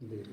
ਦੇਖ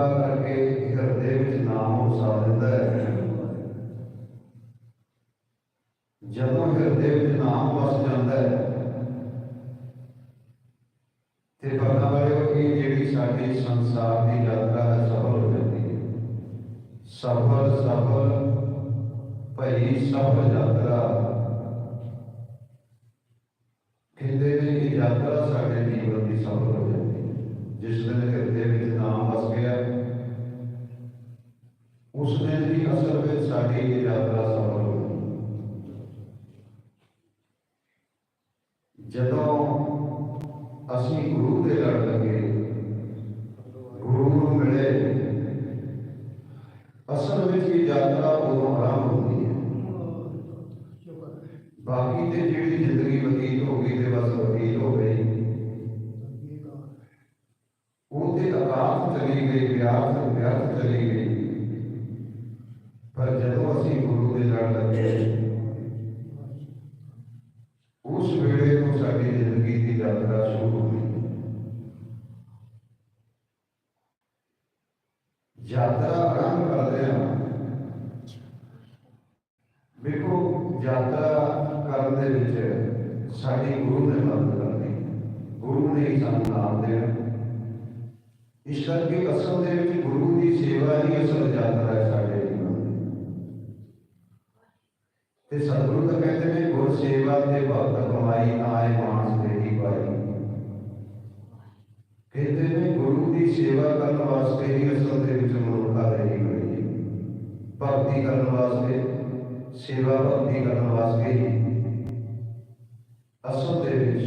ਕਿਰਪਾ ਕਰਕੇ ਹਿਰਦੇ ਵਿੱਚ ਨਾਮ ਵਸਾ ਦਿੰਦਾ ਹੈ। ਜਦੋਂ ਹਿਰਦੇ ਵਿੱਚ ਨਾਮ ਵਸ ਜਾਂਦਾ ਹੈ, ਤੇ ਪਤਾ ਵਾਲਿਓ ਇਹ ਜਿਹੜੀ ਸਾਡੀ ਸੰਸਾਰ ਦੀ ਯਾਤਰਾ ਹੈ ਸਫਲ ਹੋ ਜਾਂਦੀ ਹੈ। ਸਫਲ ਸਫਲ, ਭਈ ਸਫਲ ਯਾਤਰਾ। ਵਿੱਚ ਯਾਤਰਾ ਸਫਲ ਹੋ ਜਦੋਂ ਅਸੀਂ ਗੁਰੂ ਦੇ ਲੜ ਲੱਗੇ ਯਾਤਰਾ ਕਰਨ ਦੇ ਵਿੱਚ ਸਾਡੀ ਗੁਰੂ ਨੇ ਮਦਦ ਕਰਨੀ। ਗੁਰੂ ਨੇ ਹੀ ਸਾਨੂੰ ਨਾਮ ਦੇਣਾ। ਇਸ ਕਰਕੇ ਅਸਲ ਦੇ ਵਿੱਚ ਗੁਰੂ ਦੀ ਸੇਵਾ ਹੀ ਅਸਲ ਯਾਤਰਾ ਹੈ ਸਾਡੇ ਜੀਵਨ ਤੇ ਸਤਿਗੁਰੂ ਤਾਂ ਕਹਿੰਦੇ ਨੇ, ਗੁਰ ਸੇਵਾ ਤੇ ਭਗਤ ਕਮਾਈ, ਆਏ ਮਾਨਸ ਦੇ ਹੀ ਪਾਈ ਕਹਿੰਦੇ ਨੇ, ਗੁਰੂ ਦੀ ਸੇਵਾ ਕਰਨ ਵਾਸਤੇ ਹੀ ਅਸਲ ਦੇ ਵਿੱਚ ਮਨੁੱਖ ਰਹੀ ਹੋਈ ਭਗਤੀ ਕਰਨ ਵਾਸਤੇ ਸੇਵਾ ਭਗਤੀ ਕਰਨ ਵਾਸਤੇ ਹੀ। ਅਸਲ ਦੇ ਵਿੱਚ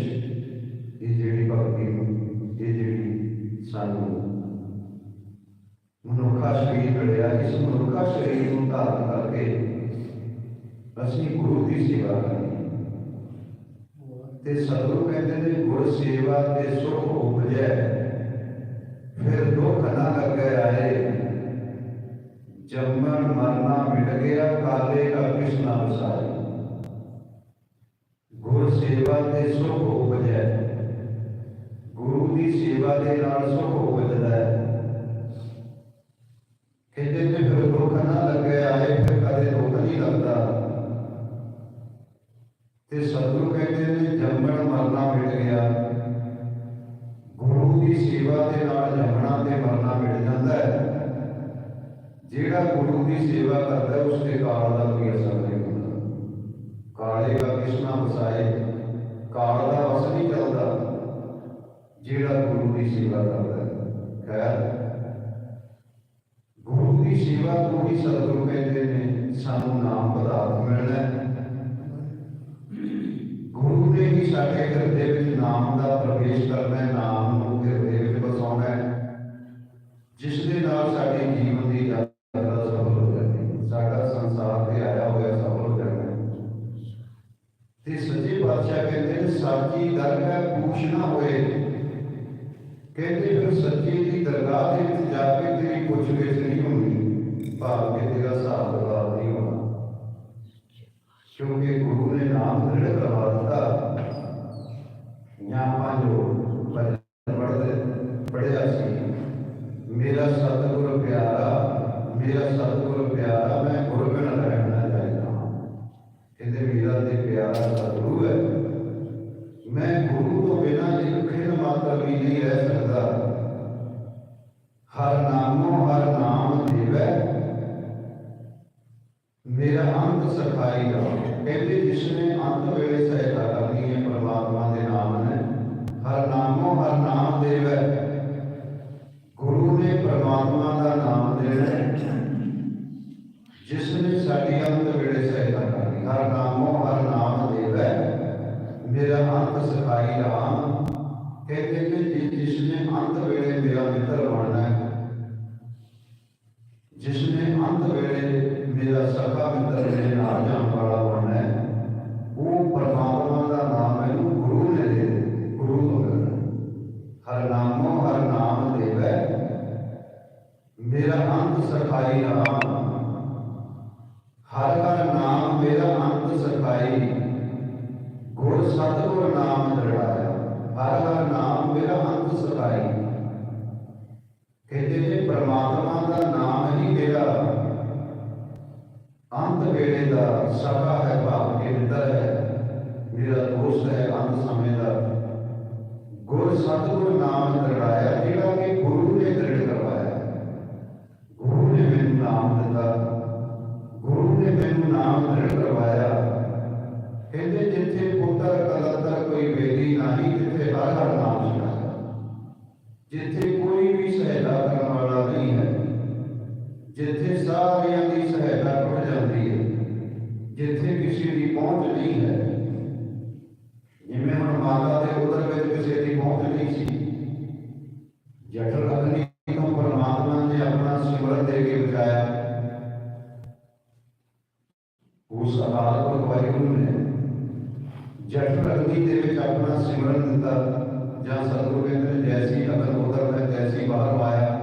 ਇਹ ਜਿਹੜੀ ਭਗਤੀ ਇਹ ਜਿਹੜੀ ਸਾਨੂੰ ਮਨੁੱਖਾ ਸਰੀਰ ਮਿਲਿਆ ਇਸ ਮਨੁੱਖਾ ਸਰੀਰ ਨੂੰ ਧਾਰਨ ਕਰਕੇ ਅਸੀਂ ਗੁਰੂ ਦੀ ਸੇਵਾ ਕਰਨੀ ਤੇ ਸਤਿਗੁਰੂ ਕਹਿੰਦੇ ਨੇ, ਗੁਰ ਸੇਵਾ ਤੇ ਸੁਖ ਉਪਜੈ, ਫਿਰ ਦੁੱਖ ਨਾ ਲੱਗੇ ਆਏ। ਜੰਮਣ ਮਰਨਾ ਮਿਟ ਗਿਆ ਕਾਲੇ ਕਾ ਕ੍ਰਿਸ਼ਨਾ ਵਸਾਈ ਗੁਰ ਸੇਵਾ ਤੇ ਸੁਖ ਉਪਜੈ। ਗੁਰੂ ਦੀ ਸੇਵਾ ਦੇ ਨਾਲ ਸੁਖ ਉਪਜਦਾ ਹੈ। ਕਹਿੰਦੇ ਨੇ ਫਿਰ ਦੁੱਖ ਨਾ ਲੱਗੇ, ਆਏ ਫਿਰ ਕਦੇ ਦੁੱਖ ਨਹੀਂ ਲੱਗਦਾ। ਤੇ ਸਤਿਗੁਰੂ ਕਹਿੰਦੇ ਨੇ ਜੰਮਣ ਦੀ ਸੇਵਾ ਕਰਦਾ ਹੈ, ਉਸ ਤੇ ਕਾਲ ਦਾ ਕੋਈ ਅਸਰ ਨਹੀਂ ਹੁੰਦਾ। ਕਾਲੇ ਦਾ ਕਿਸਨਾ ਵਸਾਏ ਕਾਲ ਦਾ ਵਸ ਨਹੀਂ ਚੱਲਦਾ ਜਿਹੜਾ ਗੁਰੂ ਦੀ ਸੇਵਾ ਕਰਦਾ ਹੈ। ਖੈਰ ਗੁਰੂ ਦੀ ਸੇਵਾ ਤੋਂ ਹੀ ਸਤਿਗੁਰੂ ਕਹਿੰਦੇ ਨੇ ਸਾਨੂੰ ਨਾਮ ਸਾਚੀ ਗੱਲ ਹੈ ਪੁੱਛਣਾ ਹੋਏ। ਕਹਿੰਦੇ ਫਿਰ ਸੱਚੇ ਦੀ ਦਰਗਾਹ ਦੇ ਵਿੱਚ ਜਾ ਕੇ ਤੇਰੀ ਪੁੱਛ ਗਿੱਛ ਨਹੀਂ ਹੋਣੀ ਭਾਵੇਂ ਤੇਰਾ ਸਾਥ ਹਰ ਨਾਮੋ ਹਰ ਨਾਮ ਦੇਵੈ। ਮੇਰਾ ਅੰਤ ਸਖਾਈ ਦਾ ਕਹਿੰਦੇ ਜਿਸ ਨੇ ਅੰਤ ਵੇਲੇ ਸਹਾਇਤਾ ਕਰਨੀ ਹੈ, ਪਰਮਾਤਮਾ ਦੇ ਨਾਮ ਨੇ, ਹਰ ਨਾਮੋ ਹਰ ਨਾਮ ਦੇਵੈ। ਗੁਰੂ ਨੇ ਪਰਮਾਤਮਾ ਦਾ ਨਾਮ ਦੇਣਾ ਅੰਤ ਪਹੁੰਚ ਨਹੀਂ ਹੈ ਜਿਵੇਂ ਹੁਣ ਮਾਤਾ ਦੇ ਉਦਰ ਵਿੱਚ ਕਿਸੇ ਦੀ ਪਹੁੰਚ ਨਹੀਂ ਸੀ ਜਟਲ ਅਗਨੀ ਤੋਂ ਪਰਮਾਤਮਾ ਨੇ ਆਪਣਾ ਸਿਮਰਨ ਦੇ ਕੇ ਬਚਾਇਆ ਉਸ ਅਕਾਲ ਪੁਰਖ ਵਾਹਿਗੁਰੂ ਨੇ ਜਟਲ ਅਗਨੀ ਦੇ ਵਿੱਚ ਆਪਣਾ ਸਿਮਰਨ ਦਿੱਤਾ ਜਾਂ ਸਤਿਗੁਰੂ ਕਹਿੰਦੇ ਨੇ ਜੈਸੀ ਅਗਨ ਉਦਰ ਮੈਂ ਤੈਸੀ ਬਾਹਰ ਆਇਆ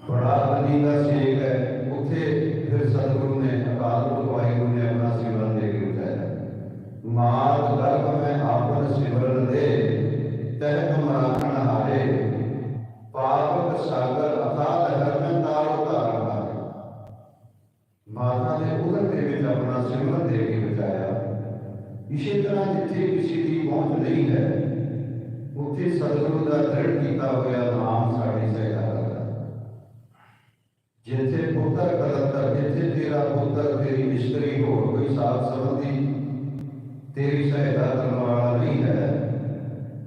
ਬੜਾ ਅਗਨੀ ਦਾ ਸੇਕ ਹੈ ਉੱਥੇ ਫਿਰ ਸਤਿਗੁਰੂ ਨੇ ਅਕਾਲ ਪੁਰਖ ਵਾਹਿਗੁਰੂ ਨੇ ਆਪਣਾ ਸਿਮਰਨ ਦੇ ਕੇ ਬਚਾਇਆ ਮਾਤ ਗਰਭ ਮੈਂ ਆਪਨ ਸਿਮਰਨ ਦੇ ਤਹਿ ਤੁਮ ਰਾਖਣ ਹਾਰੇ ਪਾਪਕ ਸਾਗਰ ਅਥਾ ਲਹਿਰ ਮੈਂ ਤਾਰੋ ਧਾਰ ਹਾਰੇ ਮਾਤਾ ਨੇ ਉਦਰ ਦੇ ਵਿੱਚ ਆਪਣਾ ਸਿਮਰਨ ਦੇ ਕੇ ਬਚਾਇਆ ਇਸੇ ਤਰ੍ਹਾਂ ਜਿੱਥੇ ਕਿਸੇ ਦੀ ਪਹੁੰਚ ਨਹੀਂ ਹੈ ਉੱਥੇ ਸਤਿਗੁਰੂ ਦਾ ਦ੍ਰਿੜ ਕੀਤਾ ਹੋਇਆ ਨਾਮ ਸਾਡੀ ਸਹਾਇਤਾ ਕਰਦਾ ਹੈ। ਜਿੱਥੇ ਪੁੱਤਰ ਕਲੰਦਰ ਜਿੱਥੇ ਤੇਰਾ ਪੁੱਤਰ ਤੇਰੀ ਇਸਤਰੀ ਹੋਰ ਕੋਈ ਸਾਥ ਸੰਬੰਧੀ ਤੇਰੀ ਸਹਾਇਤਾ ਕਰਨ ਵਾਲਾ ਨਹੀਂ ਹੈ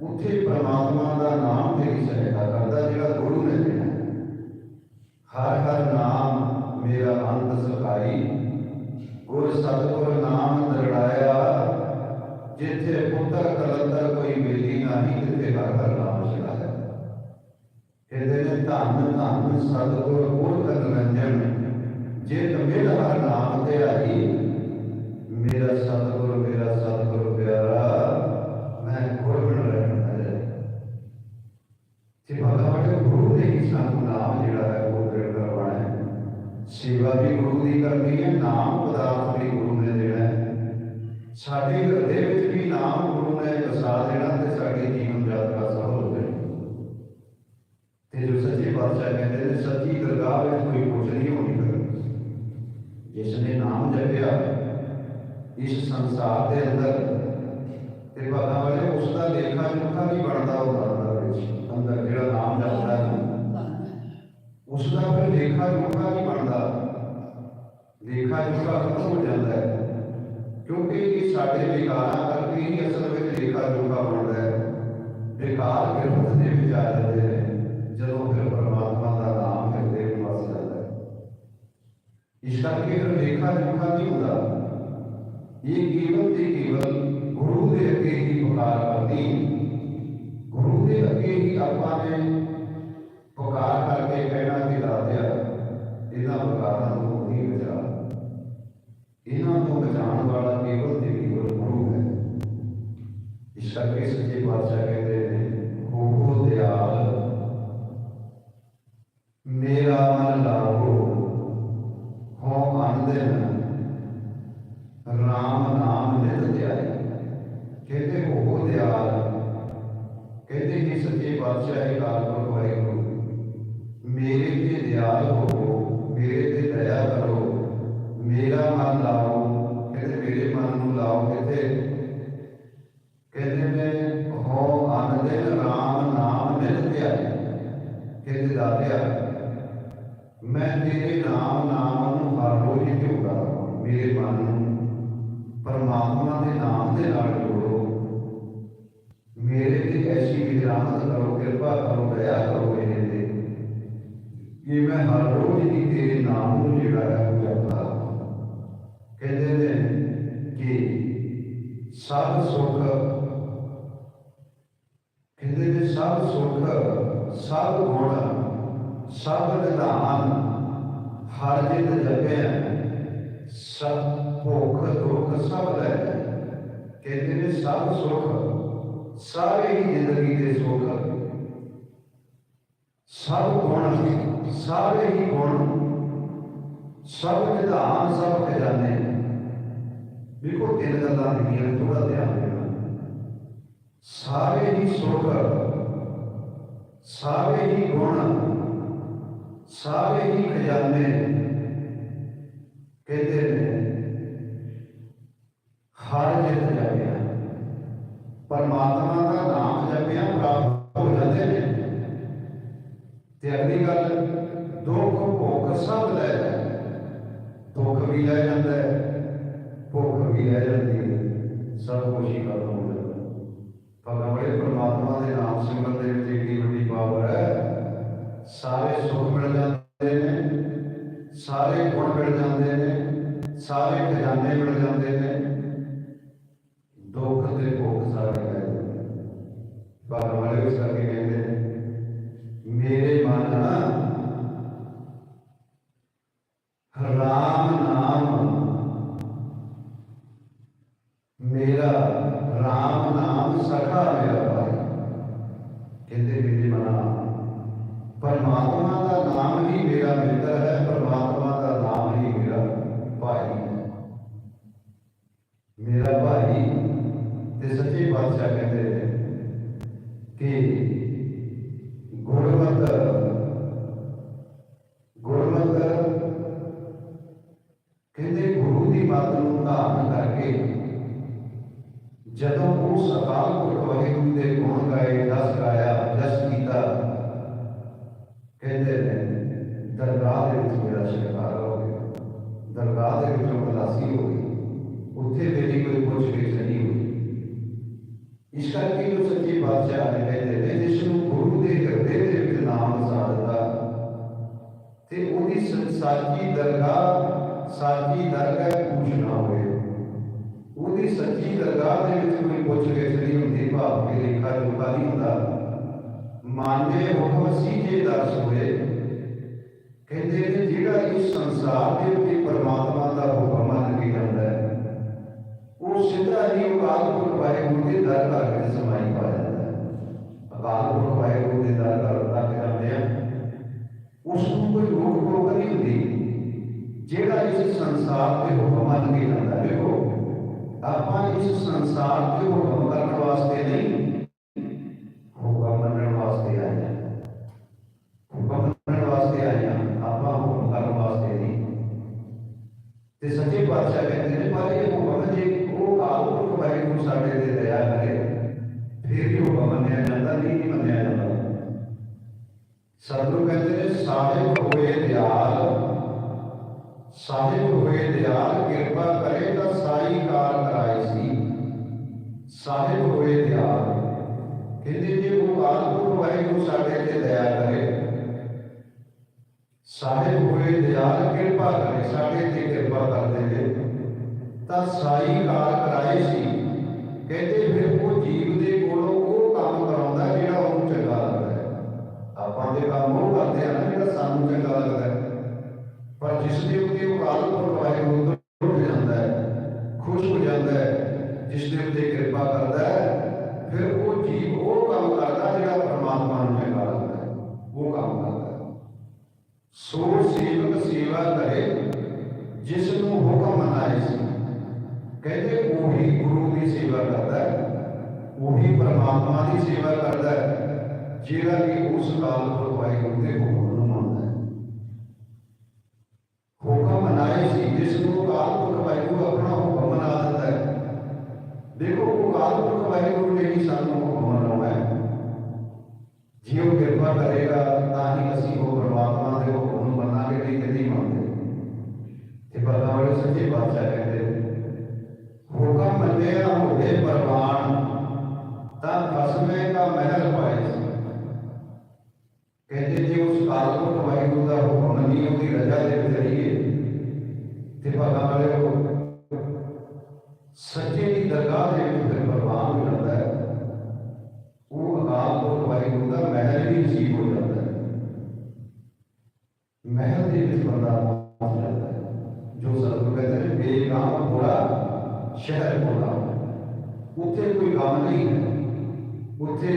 ਉੱਥੇ ਪ੍ਰਮਾਤਮਾ ਦਾ ਨਾਮ ਤੇਰੀ ਸਹਾਇਤਾ ਕਰਦਾ ਜਿਹੜਾ ਗੁਰੂ ਨੇ ਦੇਣਾ ਹੈ। ਹਰ ਹਰ ਨਾਮ ਮੇਰਾ ਅੰਤ ਸਖਾਈ ਗੁਰ ਸਤਿਗੁਰ ਨਾਮ ਦਰੜਾਇਆ ਜਿੱਥੇ ਪੁੱਤਰ ਕਲੰਦਰ ਕੋਈ ਮਿਲੀ ਨਹੀਂ ਜਿੱਥੇ ਹਰ ਹਰ ਨਾਮ ਸਿਖਾਇਆ ਇਹਦੇ ਨੇ ਧੰਨ ਧੰਨ ਸਤਿਗੁਰ ਗੁਰ ਕਨ ਰੰਜਨ ਜੇ ਮਿਲ ਹਰ ਨਾਮ ਤੇ ਆਈ ਮੇਰਾ ਸਤਿਗੁਰ ਮੇਰਾ ਸਤਿਗੁਰ ਪਿਆਰਾ ਮੈਂ ਗੁਰ ਬਿਨ ਰਹਿਣਾ ਹੈ ਤੇ ਭਗਵਾਨ ਗੁਰੂ ਨੇ ਹੀ ਸਾਨੂੰ ਨਾਮ ਜਿਹੜਾ ਹੈ ਉਹ ਦ੍ਰਿੜ ਕਰਵਾਉਣਾ ਹੈ ਸੇਵਾ ਵੀ ਗੁਰੂ ਦੀ ਕਰਨੀ ਹੈ ਨਾਮ ਪਦਾਰਥ ਵੀ ਗੁਰੂ ਨੇ ਦੇਣਾ ਹੈ ਸਾਡੇ ਹਿਰਦੇ ਵਿੱਚ ਵੀ ਨਾਮ ਗੁਰੂ ਨੇ ਵਸਾ ਦੇਣਾ ਤੇ ਸਾਡੀ ਜੀਵਨ ਯਾਤਰਾ ਸਫਲ ਹੋ ਜਾਣੀ ਤੇ ਜੋ ਸੱਚੇ ਪਾਤਸ਼ਾਹ ਕਹਿੰਦੇ ਨੇ, ਸੱਚੀ ਦਰਗਾਹ ਵਿੱਚ ਕੋਈ ਕੁਝ ਨਹੀਂ ਹੋਣੀ ਜਿਸ ਨੇ ਨਾਮ ਜਪਿਆ, ਇਸ ਸੰਸਾਰ ਦੇ ਅੰਦਰ ਤੇ ਬਾਬਾ ਵਾਲੇ, ਉਸ ਦਾ ਲੇਖਾ ਜੋਖਾ ਨਹੀਂ ਬਣਦਾ ਹੁੰਦਾ ਵਿੱਚ, ਅੰਦਰ ਜਿਹੜਾ ਨਾਮ ਜਪਦਾ ਹੈ। ਉਸ ਦਾ ਫਿਰ ਲੇਖਾ ਜੋਖਾ ਨਹੀਂ ਬਣਦਾ। ਲੇਖਾ ਜੋਖਾ ਖਤਮ ਹੋ ਜਾਂਦਾ ਹੈ। ਕਿਉਂਕਿ ਇਹ ਸਾਡੇ ਵਿਕਾਰਾਂ ਕਰਕੇ ਹੀ ਅਸਲ ਵਿੱਚ ਲੇਖਾ ਜੋਖਾ ਬਣਦਾ ਹੈ ਵਿਕਾਰ ਕਿਰਤ ਦੇ ਵਿੱਚ ਆ ਜਾਂਦੇ ਨੇ ਜਦੋਂ ਫਿਰ ਪਰਮਾਤਮਾ ਦਾ ਨਾਮ ਹਿਰਦੇ ਵਿੱਚ ਵਸ ਜਾਂਦਾ ਹੈ ਇਸ ਕਰਕੇ ਫਿਰ ਲੇਖਾ ਜੋਖਾ ਨਹੀਂ ਹੁੰਦਾ। ਇਹ ਕੇਵਲ ਤੇ ਕੇਵਲ ਗੁਰੂ ਦੇ ਅੱਗੇ ਹੀ ਪੁਕਾਰ ਕਰਨੀ ਗੁਰੂ ਦੇ ਅੱਗੇ ਹੀ ਆਪਾਂ ਨੇ ਪੁਕਾਰ ਕਰਕੇ ਕਹਿਣਾ ਕਿ ਦਾਤਿਆ ਇਹਨਾਂ ਪੁਕਾਰਾਂ ਨੂੰ ਨਹੀਂ ਬਚਾ ਇਹਨਾਂ ਤੋਂ ਬਚਾਉਣ ਵਾਲਾ ਕੇਵਲ ਤੇ ਕੇਵਲ ਗੁਰੂ ਹੈ। ਇਸ ਕਰਕੇ ਸੱਚੇ ਪਾਤਸ਼ਾਹ ਕਹਿੰਦੇ ਨੇ ਹੋ ਦਿਆਲ, ਮੇਰਾ ਮਨ ਲਾਗੋ ਹੋ। ਅੰਦਨ ਰਾਮ ਨਾਮ ਨਿਤ ਧਿਆਏ ਕਹਿੰਦੇ ਹੋ ਦਿਆਲ, ਕਹਿੰਦੇ ਕਿ ਸੱਚੇ ਪਾਤਸ਼ਾਹ ਹੈ ਕਾਲ ਨਾਮ ਨੂੰ ਹਰ ਰੋਜ਼ ਹੀ ਮੇਰੇ ਮਨ ਨੂੰ ਪਰਮਾਤਮਾ ਦੇ ਨਾਮ ਦੇ ਨਾਲ ਜੋੜੋ। ਮੇਰੇ ਤੇ ਐਸੀ ਵਿਰਾਮਤ ਕਰੋ, ਕਿਰਪਾ ਕਰੋ, ਦਇਆ ਕਰੋ ਮੇਰੇ ਤੇ। ਕਿ ਮੈਂ ਹਰ ਰੋਜ਼ ਹੀ ਤੇਰੇ ਨਾਮ ਨੂੰ ਜਿਹੜਾ ਹੈ ਉਹ ਕਹਿੰਦੇ ਨੇ ਕਿ ਸਭ ਸੁਖ, ਕਹਿੰਦੇ ਨੇ ਸਭ ਸੁੱਖ, ਸਭ ਗੁਣ, ਸਭ ਨਿਧਾਨ ਹਰ ਜਿਤ ਜਪਿਆ ਸਭ ਭੁੱਖ ਦੁੱਖ ਸਭ ਲੈ ਕਹਿੰਦੇ ਨੇ ਸਭ ਸੁਖ, ਸਾਰੇ ਹੀ ਜ਼ਿੰਦਗੀ ਦੇ ਸੁਖ। ਸਭ ਗੁਣ, ਸਾਰੇ ਹੀ ਗੁਣ, ਸਭ ਨਿਧਾਨ, ਸਭ ਖਜ਼ਾਨੇ। ਬਿਲਕੁਲ ਤਿੰਨ ਗੱਲਾਂ ਲਿਖੀਆਂ ਨੇ ਥੋੜਾ ਧਿਆਨ ਦੇਣਾ। ਸਾਰੇ ਹੀ ਸੁਖ, ਸਾਰੇ ਹੀ ਗੁਣ ਸਾਰੇ ਹੀ ਖਜ਼ਾਨੇ ਕਹਿੰਦੇ ਨੇ, ਹਰ ਜਾਇਆ ਪਰਮਾਤਮਾ ਦਾ ਨਾਮ ਜਪਿਆ, ਪ੍ਰਾਪਤ ਹੋ ਜਾਂਦੇ ਨੇ। ਤੇ ਅਗਲੀ ਗੱਲ, ਦੁੱਖ, ਭੁੱਖ ਸਭ ਲੈ ਜਾਂਦਾ ਦੁੱਖ ਵੀ ਲੈ ਜਾਂਦਾ ਹੈ, ਭੁੱਖ ਵੀ ਲੈ ਜਾਂਦੀ ਹੈ। ਸਭ ਕੁਝ ਹੀ ਖਤਮ ਹੋ ਜਾਂਦਾ ਪਰ ਪਰਮਾਤਮਾ ਦੇ ਨਾਮ ਸਿਮਰਨ ਦੇ ਵਿੱਚ ਏਡੀ ਵੱਡੀ ਪਾਵਰ ਹੈ। ਸਾਰੇ ਸੁੱਖ ਮਿਲ ਜਾਂਦੇ ਨੇ, ਸਾਰੇ ਗੁਣ ਮਿਲ ਜਾਂਦੇ ਨੇ, ਸਾਰੇ ਖਜ਼ਾਨੇ ਮਿਲ ਜਾਂਦੇ ਨੇ। ਦੁੱਖ ਤੇ ਭੁੱਖ ਸਾਰੇ ਲੈ ਜਾਂਦੇ ਨੇ। ਬਾਬਾ ਵਾਲੇ ਉਸ ਕਰਕੇ ਕਹਿੰਦੇ ਨੇ ਮੇਰੇ ਮਨ ਰਾਮ ਨਾਮ ਮੇਰਾ ਰਾਮ ਨਾਮ ਸਖਾ ਮੇਰਾ ਭਾਈ ਕਹਿੰਦੇ ਮੇਰੇ ਮਨਾ ਪਰਮਾਤਮਾ ਦਾ ਨਾਮ ਹੀ ਮੇਰਾ ਮਿੱਤਰ ਹੈ ਪਰਮਾਤਮਾ ਦਾ ਨਾਮ ਹੀ ਮੇਰਾ ਭਾਈ ਹੈ ਮੇਰਾ ਭਾਈ ਤੇ ਸੱਚੇ ਬਾਦਸ਼ਾਹ ਕਹਿੰਦੇ ਨੇ ਕਿ ਗੁਰਮਤਿ ਗੁਰਮਤਿ ਕਹਿੰਦੇ ਗੁਰੂ ਦੀ ਬਾਤ ਨੂੰ ਧਾਰਨ ਕਰਕੇ ਜਦੋਂ ਉਸ ਅਕਾਲ ਪੁਰਖ ਵਾਹਿਗੁਰੂ ਦੇ ਗੁਣ ਗਾਏ ਜਸ ਗਾਇਆ ਜਸ ਕੀਤਾ ਕਹਿੰਦੇ ਨੇ, ਦਰਗਾਹ ਦੇ ਵਿੱਚ ਮੇਰਾ ਛੁਟਕਾਰਾ ਹੋ ਗਿਆ। ਦਰਗਾਹ ਦੇ ਵਿੱਚੋਂ ਖਲਾਸੀ ਹੋ ਗਈ। ਉੱਥੇ ਮੇਰੀ ਕੋਈ ਪੁੱਛ ਗਿੱਛ ਨਹੀਂ ਹੋਈ। ਇਸ ਕਰਕੇ ਜੋ ਸੱਚੇ ਬਾਦਸ਼ਾਹ ਨੇ ਕਹਿੰਦੇ ਨੇ ਜਿਸ ਨੂੰ ਗੁਰੂ ਦੇ ਹਿਰਦੇ ਦੇ ਵਿੱਚ ਨਾਮ ਵਸਾ ਦਿੱਤਾ, ਤੇ ਉਹਦੀ ਸੰਸਾਰੀ ਦਰਗਾਹ, ਸਾਚੀ ਦਰਗਾਹ ਪੂਛ ਨਾ ਹੋਏ ਉਹਦੀ ਸੱਚੀ ਦਰਗਾਹ ਦੇ ਵਿੱਚ ਕੋਈ ਪੁੱਛ ਗਿੱਛ ਨਹੀਂ ਹੁੰਦੀ, ਭਾਵ ਕਿ ਲੇਖਾ ਜੋਖਾ ਨਹੀਂ ਹੁੰਦਾ। ਮਾਨਵੇ ਹੁਕਮ ਸੀ ਦਰਸ ਹੋਏ ਕਹਿੰਦੇ ਨੇ ਜਿਹੜਾ ਇਸ ਸੰਸਾਰ ਦੇ ਉੱਤੇ ਪਰਮਾਤਮਾ ਦਾ ਹੁਕਮ ਮੰਨ ਕੇ ਜਾਂਦਾ ਹੈ, ਉਹ ਸਿੱਧਾ ਹੀ ਅਕਾਲ ਪੁਰਖ ਵਾਹਿਗੁਰੂ ਦੇ ਦਰ ਘਰ ਵਿੱਚ ਸਮਾਈ ਪਾ ਜਾਂਦਾ ਹੈ। ਅਕਾਲ ਪੁਰਖ ਵਾਹਿਗੁਰੂ ਦੇ ਦਰ ਤੱਕ ਜਾਂਦੇ ਆ। ਉਸ ਨੂੰ ਕੋਈ ਰੋਕ ਟੋਕ ਨਹੀਂ ਹੁੰਦੀ। ਜਿਹੜਾ ਇਸ ਸੰਸਾਰ ਦੇ ਹੁਕਮ ਮੰਨ ਕੇ ਜਾਂਦਾ ਹੈ। ਆਪਾਂ ਇਸ ਸੰਸਾਰ ਦੇ ਹੁਕਮ ਕਰਨ ਵਾਸਤੇ ਨਹੀਂ ਸਾਹਿਬ ਹੋਏ ਦਿਆਲ ਕਿਰਪਾ ਕਰੇ ਤਾਂ ਸਾਈ ਕਾਰ ਕਰਾਏ ਸੀ। ਸਾਹਿਬ ਹੋਏ ਦਿਆਲ, ਕਹਿੰਦੇ ਜੇ ਉਹ ਆਪ ਵਾਹਿਗੁਰੂ ਸਾਡੇ ਤੇ ਦਇਆ ਕਰੇ। ਸਾਹਿਬ ਹੋਏ ਦਿਆਲ ਕਿਰਪਾ ਕਰੇ, ਸਾਡੇ ਤੇ ਕਿਰਪਾ ਕਰਦੇ ਨੇ ਤਾਂ ਸਾਈ ਕਾਰ ਕਰਾਏ ਸੀ। ਕਹਿੰਦੇ ਫਿਰ ਉਹ ਜੀਵ ਦੇ ਕੋਲੋਂ ਉਹ ਕੰਮ ਕਰਾਉਂਦਾ ਜਿਹੜਾ ਉਹਨੂੰ ਚੰਗਾ ਲੱਗਦਾ ਆਪਾਂ ਦੇ ਕੰਮ ਉਹ ਕਰਦੇ ਆ ਨਾ, ਜਿਹੜਾ ਸਾਨੂੰ ਚੰਗਾ ਲੱਗਦਾ ਪਰ ਜਿਸ ਦੇ ਉੱਤੇ ਉਹ ਕਾਲ ਵਾਹਿਗੁਰੂ ਤੋਂ ਜਾਂਦਾ ਹੈ, ਖੁਸ਼ ਹੋ ਜਾਂਦਾ ਹੈ, ਜਿਸ ਦੇ ਉੱਤੇ ਕਿਰਪਾ ਕਰਦਾ ਹੈ, ਫਿਰ ਉਹ ਜੀਵ ਉਹ ਕੰਮ ਕਰਦਾ ਜਿਹੜਾ ਪਰਮਾਤਮਾ ਨੂੰ ਚੰਗਾ ਹੈ। ਉਹ ਕੰਮ ਕਰਦਾ ਹੈ। ਸੋ ਸੇਵਕ ਸੇਵਾ ਕਰੇ, ਜਿਸ ਨੂੰ ਹੁਕਮ ਮਨਾਏ ਸੀ। ਕਹਿੰਦੇ ਉਹੀ ਗੁਰੂ ਦੀ ਸੇਵਾ ਕਰਦਾ ਹੈ, ਉਹੀ ਪਰਮਾਤਮਾ ਦੀ ਸੇਵਾ ਕਰਦਾ ਹੈ, ਜਿਹੜਾ ਕਿ ਉਸ ਕਾਲ ਪੁਰਖ ਵਾਹਿਗੁਰੂ ਦੇ ਹੁਕਮ ਨੂੰ ਸ਼ਹਿਰ ਹੋਣਾ ਉੱਥੇ ਕੋਈ ਗਮ ਨਹੀਂ। ਉੱਥੇ